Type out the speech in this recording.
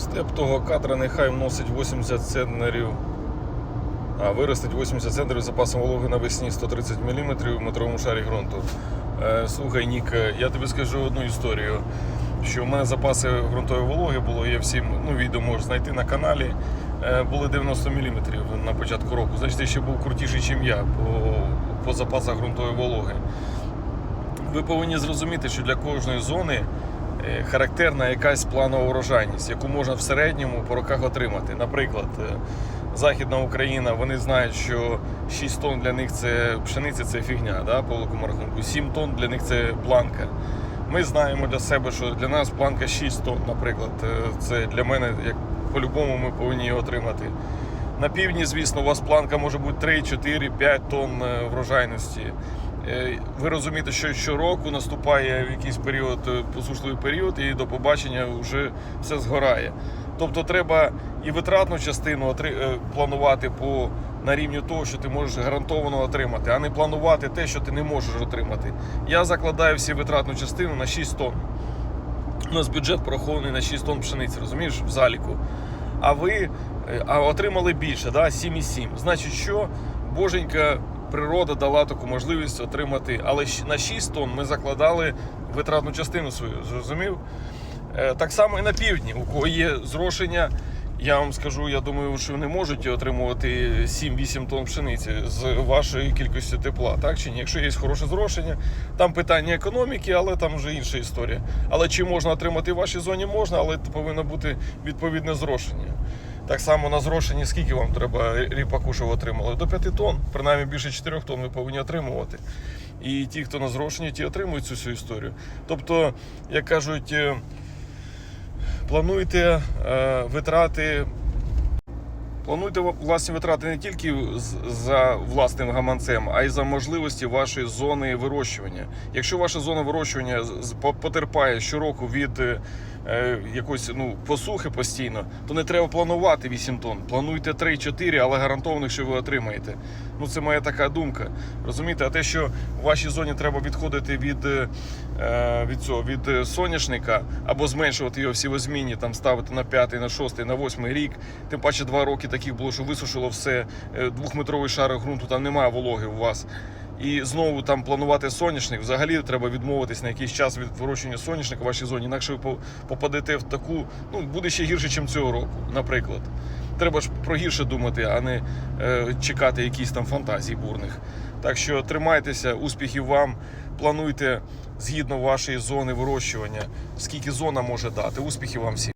Степ того кадра нехай вносить 80 центнерів, а виростить 80 центнерів запасом вологи навесні 130 мм в метровому шарі ґрунту. Е, Слухай, Нік, е, я тобі скажу одну історію. Що в мене запаси ґрунтової вологи було, є всі ну, відео можеш знайти на каналі. е, Були 90 мм на початку року. Значить, ти ще був крутіший, ніж я по, по запасах ґрунтової вологи. Ви повинні зрозуміти, що для кожної зони характерна якась планова урожайність, яку можна в середньому по роках отримати. Наприклад, е, Західна Україна, вони знають, що 6 тонн для них це пшениця, це фігня, да, по великому рахунку. 7 тонн для них це планка. Ми знаємо для себе, що для нас планка 6 тонн, наприклад. Е, Це для мене, як по-любому, ми повинні її отримати. На півдні, звісно, у вас планка може бути 3, 4, 5 тонн е, врожайності. Е, Ви розумієте, що щороку наступає якийсь період, е, посушливий період, і до побачення вже все згорає. Тобто треба і витратну частину е, планувати по на рівні того, що ти можеш гарантовано отримати, а не планувати те, що ти не можеш отримати. Я закладаю всі витратну частину на 6 тонн. У нас бюджет порахований на 6 тонн пшениці, розумієш, в заліку. А ви а отримали більше, да? 7,7. Значить, що боженька природа дала таку можливість отримати. Але на 6 тонн ми закладали витратну частину свою, зрозумів? Е, Так само і на півдні, у кого є зрошення. Я вам скажу, я думаю, що вони можуть отримувати 7-8 тонн пшениці з вашої кількості тепла, так чи ні? Якщо є хороше зрошення, там питання економіки, але там вже інша історія. Але чи можна отримати в вашій зоні? Можна, але повинно бути відповідне зрошення. Так само на зрошенні скільки вам треба ріпаку, що ви отримали? До 5 тонн, принаймні більше 4 тонн ви повинні отримувати. І ті, хто на зрошенні, ті отримують цю всю історію. Тобто, як кажуть, е, плануйте е, витрати. Плануйте власні витрати не тільки за власним гаманцем, а й за можливості вашої зони вирощування. Якщо ваша зона вирощування потерпає щороку від е, якоїсь ну, посухи постійно, то не треба планувати 8 тонн. Плануйте 3-4, але гарантованих, що ви отримаєте. Ну це моя така думка. Розумієте, а те, що в вашій зоні треба відходити від, е, е, від цього від соняшника або зменшувати його в сівозміні, там ставити на 5, на 6, на 8 рік. Тим паче два роки таких було, що висушило все. Двохметровий шар ґрунту, там немає вологи у вас. І знову там планувати соняшник. Взагалі треба відмовитись на якийсь час від вирощування соняшника в вашій зоні, інакше ви попадете в таку, ну буде ще гірше, ніж цього року, наприклад. Треба ж про гірше думати, а не е, чекати якісь там фантазій бурних. Так що тримайтеся, успіхів вам, плануйте згідно вашої зони вирощування, скільки зона може дати. Успіхів вам всім.